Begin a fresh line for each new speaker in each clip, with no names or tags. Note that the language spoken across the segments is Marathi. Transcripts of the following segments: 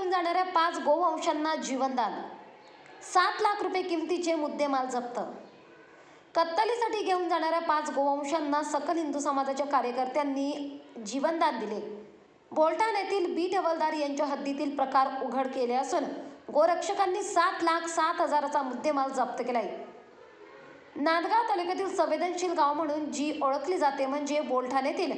घेऊन जाणाऱ्या पाच गोवंशांना जीवनदान. सात लाख रुपये किमतीचे मुद्देमाल जप्त. कत्तलीसाठी घेऊन जाणाऱ्या पाच गोवंशांना सकल हिंदू समाजाच्या कार्यकर्त्यांनी जीवनदान दिले. बोलटाण येथील बी डबलदार यांच्या हद्दीतील प्रकार उघड केले असून गोरक्षकांनी सात लाख सात हजाराचा मुद्देमाल जप्त केलाय. नांदगाव तालुक्यातील संवेदनशील गाव म्हणून जी ओळखली जाते म्हणजे बोलठाण्यातील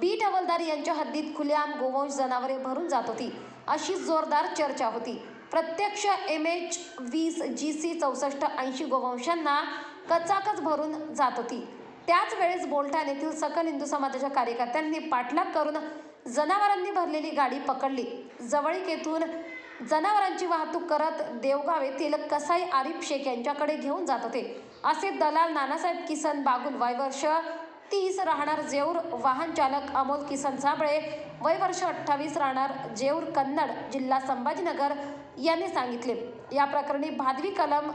बी टवलदार यांच्या हद्दीत खुलेआम गोवंश जनावरे भरून जात होती. अशी जोरदार चर्चा होती. प्रत्यक्ष एम एच वीस जी सी चौसष्ट ऐंशी गोवंशांना कचाकच भरून जात होती. त्याच वेळेस बोलठाण येथील सकल हिंदू समाजाच्या कार्यकर्त्यांनी पाठलाग करून जनावरांनी भरलेली गाडी पकडली. जवळीक येथून जनावरांची वाहतूक करत देवगाव येथील कसाई आरिफ शेख यांच्याकडे घेऊन जात होते. असे दलाल नानासाहेब किसन बागुल वय वर्ष तीस राहणार जेऊर वाहन चालक अमोल किसन साबळे वय वर्ष अठ्ठावीस राहणार जेऊर कन्नड जिल्हा संभाजीनगर यांनी सांगितले. या प्रकरणी भादवी कलम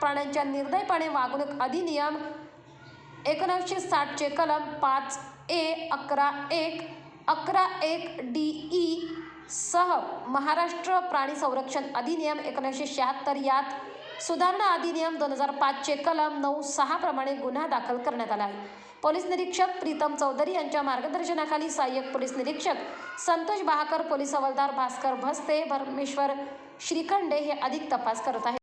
प्राण्यांच्या निर्दयपणे वागणूक अधिनियम एकोणीसशे साठचे कलम पाच ए अकरा एक अकरा एक डी ई सह महाराष्ट्र प्राणी संरक्षण अधिनियम एकोणीसशे शहात्तर यात सुधारणा अधिनियम दोन हजार पाचचे कलम नऊ सहा प्रमाणे गुन्हा दाखल करण्यात आला आहे. पोलीस निरीक्षक प्रीतम चौधरी यांच्या मार्गदर्शनाखाली सहाय्यक पोलीस निरीक्षक संतोष बहाकर पोलीस हवालदार भास्कर भस्ते परमेश्वर श्रीखंडे हे अधिक तपास करत आहेत.